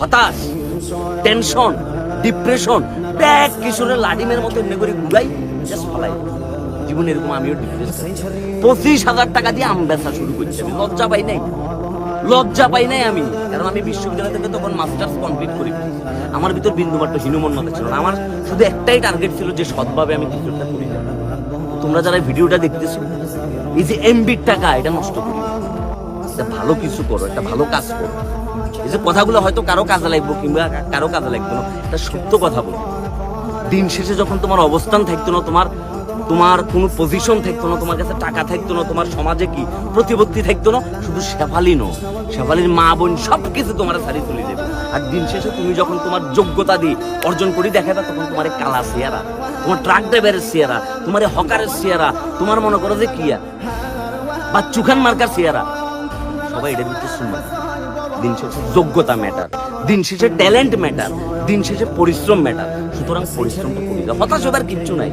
হতাশ tension depression bag কিশোরের লাডিমের মতো এমনি করে ঘুরাই জাস্ট ফলাই। জীবনে এরকম আমিও পঁচিশ হাজার টাকা দিয়ে আম বেচা শুরু করছি আমি। লজ্জা পাই নাই। লজ্জা পাই নাই আমি। কারণ আমি বিশ্ববিদ্যালয় থেকে তখন মাস্টার্স কমপ্লিট করি। আমার ভিতর বিন্দু বিন্দুমাত্র হীনমন্যতা ছিল না। আমার শুধু একটাই টার্গেট ছিল যে সৎভাবে আমি কিছু একটা করি। তোমরা যারা ভিডিওটা দেখতেছো, এই যে এমবির টাকা, এটা নষ্ট করি। একটা ভালো কিছু করো, একটা ভালো কাজ করো। এই যে কথাগুলো হয়তো কারও কাজে লাগবো কিংবা কারও কাজে লাগবে না এটা সত্য কথা বলো। দিন শেষে যখন তোমার অবস্থান থাকতো না, তোমার তোমার কোনো পজিশন থাকতো না, তোমার কাছে টাকা থাকতো না, তোমার সমাজে কি প্রতিপত্তি থাকতো না, শুধু শেফালি নো শেফালির মা বোন সব কিছু তোমার সারি চলে যাবে আর দিন শেষে তুমি যখন তোমার যোগ্যতা দিয়ে অর্জন করি দেখাবে, তখন তোমার কালা চেয়ারা তোমার ট্রাক ড্রাইভারের চেয়ারা তোমার হকারের চেয়ারা তোমার মনে করো যে কিয়া বা চুখান মার্কার চেয়ারা সবাই এটা ভিতরে শুনবে দিন শেষে যোগ্যতা ম্যাটার দিন শেষে ট্যালেন্ট ম্যাটার দিন শেষে পরিশ্রম ম্যাটার সুতরাং পরিশ্রমটা করি হতাশ হবার কিচ্ছু নাই।